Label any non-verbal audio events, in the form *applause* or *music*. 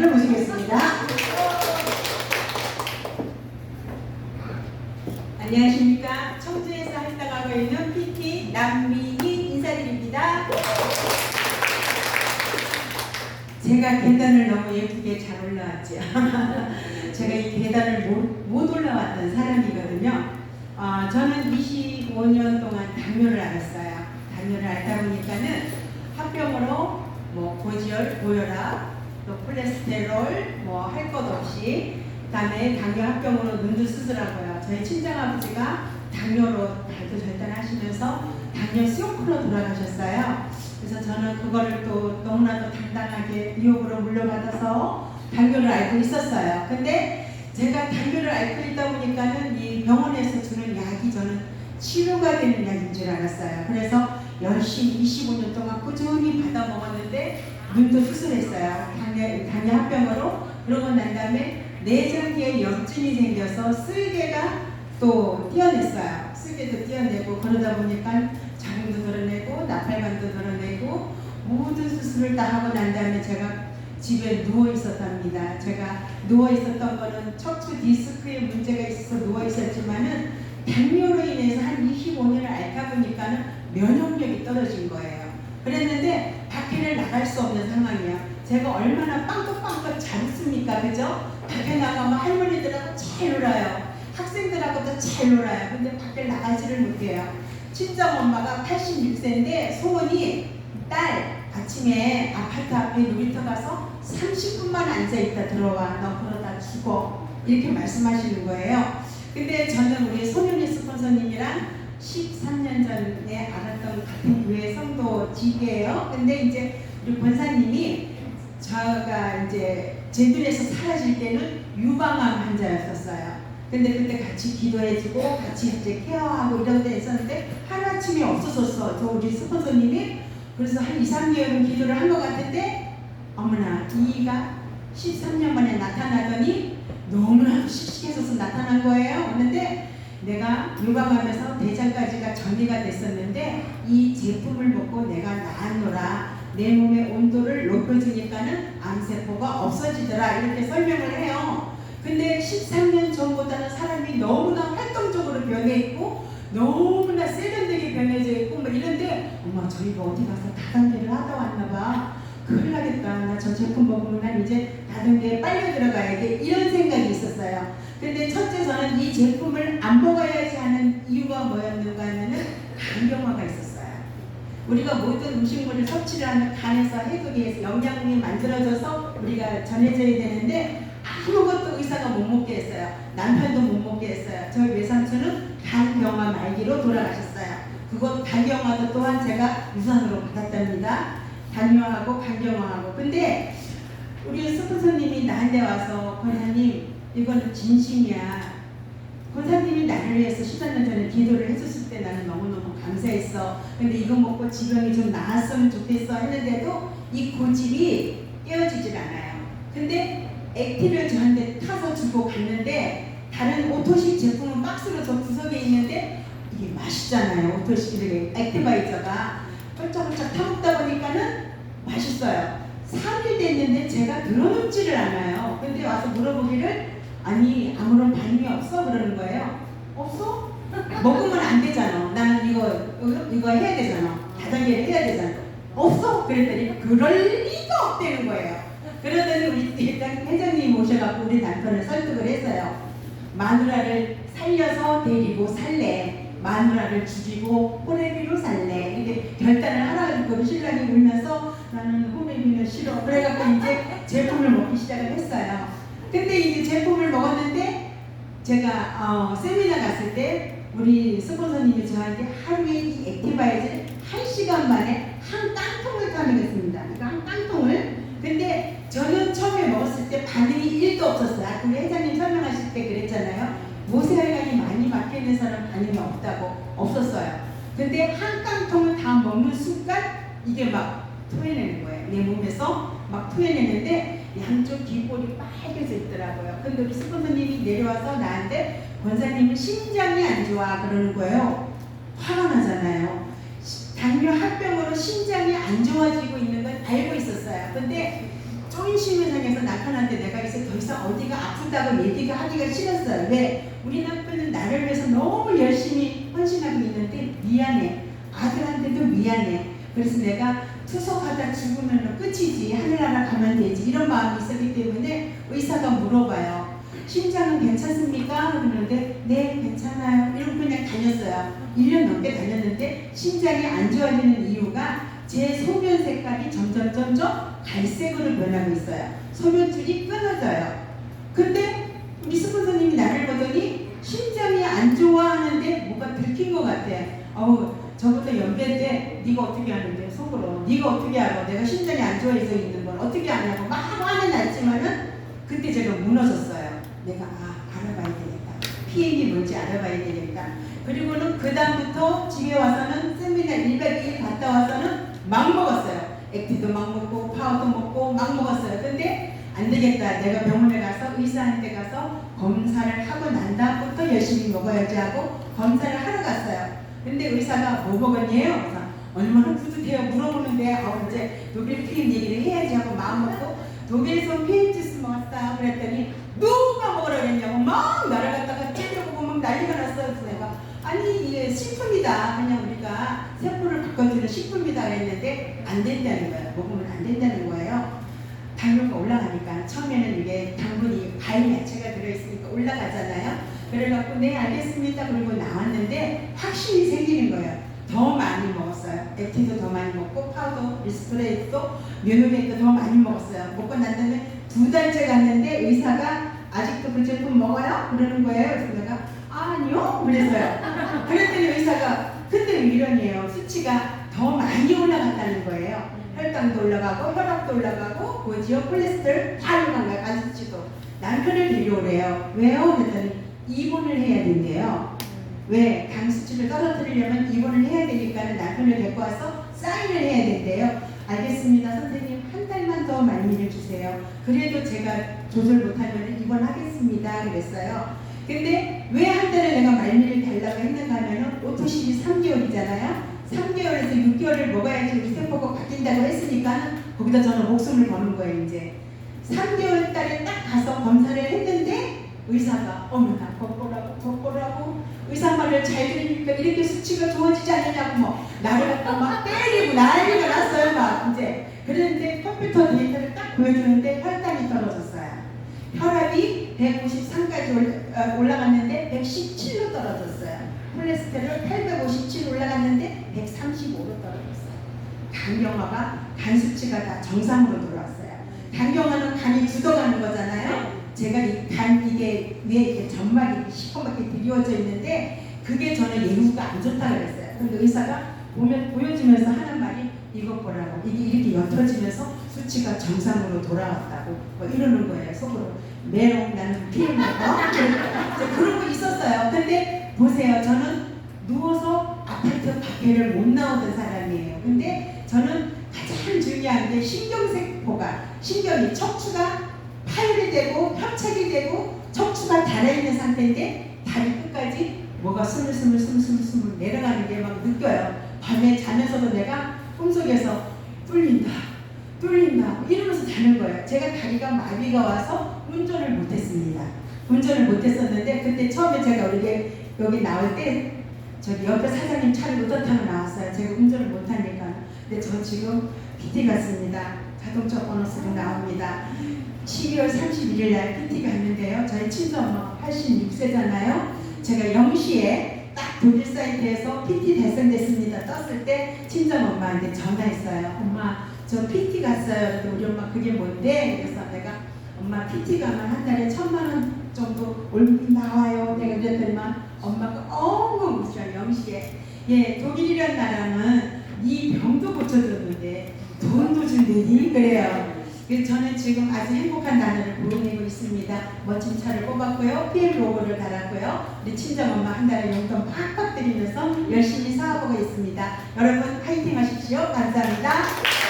권사님을 모시겠습니다. 안녕하십니까. 청주에서 활동하고 있는 PT 남미희 인사드립니다. 제가 계단을 너무 예쁘게 잘 올라왔죠. *laughs* 제가 이 계단을 못, 못 올라왔던 사람이거든요. 어, 저는 25년 동안 당뇨를 앓았어요. 당뇨를 앓다 보니까는 합병으로 뭐 고지혈, 고혈압, 또 콜레스테롤 뭐 할 것 없이 그다음에 당뇨 합병으로 눈도 수술하고요. 저희 친정 아버지가 당뇨로 발도 절단하시면서 당뇨 수용코로 돌아가셨어요. 그래서 저는 그거를 또 너무나도 당당하게 유혹으로 물려받아서 당뇨를 앓고 있었어요. 근데 제가 당뇨를 앓고 있다 보니까는 이 병원에서 주는 약이 저는 치료가 되는 약인 줄 알았어요. 그래서 열심히 25년 동안 꾸준히 받아 먹었는데 눈도 수술했어요. 당뇨, 당뇨 합병으로 그러고 난 다음에 내장기에 염증이 생겨서 쓸개가 또 띄어냈어요. 쓸개도 띄어내고 그러다 보니까 자궁도 드러내고 나팔관도 드러내고 모든 수술을 다 하고 난 다음에 제가 집에 누워 있었답니다. 제가 누워 있었던 거는 척추 디스크에 문제가 있어서 누워 있었지만은 당뇨로 인해서 한 25년을 앓다 보니까는 면역력이 떨어진 거예요. 그랬는데 밖에를 나갈 수 없는 상황이야. 제가 얼마나 빵긋빵긋 잘 웃습니까, 그죠? 밖에 나가면 할머니들하고 잘 놀아요. 학생들하고도 잘 놀아요. 근데 밖에 나가지를 못해요. 친정 엄마가 86세인데 소문이 딸 아침에 아파트 앞에 놀이터 가서 30분만 앉아 있다 들어와 너 그러다 죽어 이렇게 말씀하시는 거예요 근데 저는 우리 손윤희 스폰서님이랑 13년 전에 알았던 같은 교회 성도 지기예요. 근데 이제 우리 권사님이 저가 이제 제 눈에서 사라질 때는 유방암 환자였었어요. 근데 그때 같이 기도해주고 같이 이제 케어하고 이런 데 있었는데 하루아침에 없어졌어. 저 우리 스폰서님이 그래서 한 2, 3개월은 기도를 한 것 같은데 어머나 이가 13년 만에 나타나더니 너무나도 씩씩해져서 나타난 거예요. 그런데 내가 유방암에서 대장까지가 정리가 됐었는데 이 제품을 먹고 내가 나았노라. 내 몸의 온도를 높여주니까는 암세포가 없어지더라. 이렇게 설명을 해요. 근데 13년 전보다는 사람이 너무나 활동적으로 변해 있고 너무나 세련되게 변해져 있고 뭐 이런데 엄마 저희가 어디 가서 다단계를 하다 왔나 봐. 큰일 나겠다. 나 저 제품 먹으면 난 이제 다단계에 빨려 들어가야 돼 이런 생각이 있었어요 근데 첫째 저는 이 제품을 안 먹어야지 하는 이유가 뭐였는가 하면은 간경화가 있었어요 우리가 모든 음식물을 섭취를 하면 간에서 해독이 해서 영양분이 만들어져서 우리가 전해져야 되는데 아무것도 의사가 못 먹게 했어요 남편도 못 먹게 했어요 저희 외삼촌은 간경화 말기로 돌아가셨어요. 그것 간경화도 또한 제가 유산으로 받았답니다. 단뇨하고 간경화하고. 근데 우리 스폰서님이 나한테 와서 권사님 이거는 진심이야. 권사님이 나를 위해서 13년 전에 기도를 해줬을 때 나는 너무너무 감사했어. 근데 이거 먹고 지병이 좀 나았으면 좋겠어 했는데도 이 고집이 깨어지질 않아요. 근데 액티를 저한테 타서 주고 갔는데 다른 오토식 제품은 박스로 저 구석에 있는데 이게 맛있잖아요. 오토식 액티바이저가 펄쩍펄쩍 타먹다 보니까는 맛있어요. 3일 됐는데 제가 늘어놓지를 않아요. 근데 와서 물어보기를 아니 아무런 반응이 없어 그러는 거예요. 없어? *laughs* 먹으면 안 되잖아. 나는 이거 이거, 해야 되잖아. 다단계를 해야 되잖아. 없어? 그랬더니 그럴 리가 없다는 거예요. 그러더니 우리 일단 회장님 오셔갖고 우리 남편을 설득을 했어요. 마누라를 살려서 데리고 살래. 마누라를 죽이고 호레비로 살래. 이렇게 결단을 하라고 신랑이 울면서 나는 호레비는 싫어. 그래갖고 이제 제품을 먹기 시작을 했어요. 근데 이제 제품을 먹었는데 제가 어, 세미나 갔을 때 우리 스폰서님이 저한테 하루에 이 액티바이즈를 한 시간 만에 한 깡통을 까먹었습니다. 이거 한 깡통을. 근데 저는 처음에 먹었을 때 반응이 1도 없었어요. 아까 회장님 설명하실 때 그랬잖아요. 모세혈관이 많이 막혀있는 사람 반응이 없다고 없었어요. 근데 한 깡통을 다 먹는 순간 이게 막 토해내는 거예요. 내 몸에서 막 토해내는데 양쪽 뒷볼이 빨개져 있더라고요. 근데 우리 스폰서님이 내려와서 나한테 권사님은 심장이 안 좋아 그러는 거예요. 화가 나잖아요. 당뇨 합병으로 심장이 안 좋아지고 있는 걸 알고 있었어요. 근데 쪼인심 현상에서 나타나 와서 어디가 아프다고 얘기가 하기가 싫었어요. 왜? 우리 남편은 나를 위해서 너무 열심히 헌신하고 있는데 미안해. 아들한테도 미안해. 그래서 내가 투석하다 죽으면 끝이지. 하늘나라 가면 되지. 이런 마음이 있었기 때문에 의사가 물어봐요. 심장은 괜찮습니까? 그러는데 네 괜찮아요. 이러고 그냥 다녔어요. 1년 넘게 다녔는데 심장이 안 좋아지는 이유가 제 소변 색깔이 점점 점점 갈색으로 변하고 있어요. 소변줄이 끊어져요. 근데 우리 스폰서님이 나를 보더니 심장이 안 좋아하는데 뭐가 들킨 것 같아. 어우 저부터 연배인데 네가 어떻게 하는데 속으로 네가 어떻게 알아? 내가 심장이 안 좋아해서 있는 걸 어떻게 아냐고 막 화는 났지만은 그때 제가 무너졌어요. 내가 아 알아봐야 되겠다. PM이 뭔지 알아봐야 되겠다. 그리고는 그 다음부터 집에 와서는 세미나 1박 2일 갔다 와서는 막 먹었어요. 액티도 막 먹고 파우도 먹고 막 먹었어요. 근데 안 되겠다. 내가 병원에 가서 의사한테 가서 검사를 하고 난 다음부터 열심히 먹어야지 하고 검사를 하러 갔어요. 근데 의사가 뭐? 그래서 얼마나 뿌듯해요. 물어보는데 아 이제 독일 피임 얘기를 해야지 하고 마음 먹고 독일에서 피임 주스 먹었다 그랬더니 누가 먹으라 그랬냐고 막 갖다가 째려보고 막 난리가 났어요. 그래서 내가 아니 이게 식품이다. 그냥 우리가 세포를 바꿔주는 식품이다 그랬는데 안 된다는 거예요. 먹으면 안 된다는 거예요. 당뇨가 올라가니까 처음에는 이게 당분이 과일 야채가 들어있으니까 올라가잖아요. 그래갖고 네 알겠습니다. 그리고 나왔는데 확신이 생기는 거예요. 더 많이 먹었어요. 액티도 더 많이 먹고 파우더, 리스프레이도 뮤노맥도 더 많이 먹었어요. 먹고 난 다음에 두 달째 갔는데 의사가 아직도 그 제품 먹어요? 그러는 거예요. 그래서 내가 아니요 그랬어요. 그랬더니 의사가 근데 왜 이러네요. 수치가 더 많이 올라갔다는 거예요. 혈당도 올라가고 혈압도 올라가고 고지혈 콜레스테롤 다 올라간 수치도. 남편을 데려오래요. 왜요? 그랬더니 입원을 해야 된대요. 왜? 당 수치를 떨어뜨리려면 입원을 해야 되니까 남편을 데리고 와서 사인을 해야 된대요. 알겠습니다. 선생님 한 달만 더 말미를 주세요. 그래도 제가 조절 못하면 입원하겠습니다. 그랬어요. 근데 왜 한 달에 내가 말미를 달라고 했는가 하면 은 오토십이 3개월이잖아요. 3개월에서 6개월을 먹어야지 우리 세포가 바뀐다고 했으니까 거기다 저는 목숨을 거는 거예요 이제. 3개월 달에 딱 가서 검사를 했는데 의사가 어머나 걷보라고 걷보라고 의사 말을 잘 들으니까 이렇게 수치가 좋아지지 않느냐고 뭐 나를 갖다 막 때리고 난리가 났어요 막 이제. 그랬는데 컴퓨터 데이터를 딱 보여주는데 혈당이 떨어졌어요. 혈압이 153까지 올라갔는데 117로 떨어졌어요 콜레스테롤 857 올라갔는데 135로 떨어졌어요. 당경화가 간 수치가 다 정상으로 돌아왔어요. 당경화는 간이 굳어가는 거잖아요. 제가 이 간 이게 위에 이렇게 점막이 시커멓게 드리워져 있는데 그게 저는 예후가 안 좋다 그랬어요. 근데 의사가 보면 보여주면서 하는 말이 이것 보라고. 이게 이렇게 옅어지면서 수치가 정상으로 돌아왔다고 뭐 이러는 거예요 속으로. 메롱 나는 피를 먹어 그런 거 있었어요. 근데 보세요 저는 누워서 아파트 밖에를 못 나오던 사람이에요. 근데 저는 가장 중요한 게 신경세포가 신경이 척추가 파열이 되고 협착이 되고 척추가 달아있는 상태인데 다리 끝까지 뭐가 스물스물 스물스물 내려가는 게 막 느껴요. 밤에 자면서도 내가 꿈속에서 뚫린다, 뚫린다 이러면서 자는 거예요. 제가 다리가 마비가 와서 운전을 못했습니다. 운전을 못했었는데 그때 처음에 제가 우리 여기 나올 때 저기 옆에 사장님 차를 못 타고 나왔어요. 제가 운전을 못하니까. 근데 저 지금 PT 갔습니다. 자동차 보너스로 나옵니다. 12월 31일 날 PT 갔는데요. 저희 친정엄마 86세잖아요. 제가 0시에 딱 독일 사이트에서 PT 달성됐습니다. 떴을 때 친정엄마한테 전화했어요. 엄마 저 PT 갔어요. 우리 엄마 그게 뭔데? 그래서 내가 엄마 PT 가면 한 달에 천만 원 정도 월급이 나와요. 내가 그랬더니만 엄마가 어머 무시한 0시에 예 독일이란 나라는 네 병도 고쳐줬는데 돈도 준대니 그래요. 저는 지금 아주 행복한 나날을 보내고 있습니다. 멋진 차를 뽑았고요. PM 로고를 달았고요. 우리 친정엄마 한 달에 용돈 팍팍 드리면서 열심히 사업하고 있습니다. 여러분 화이팅 하십시오. 감사합니다.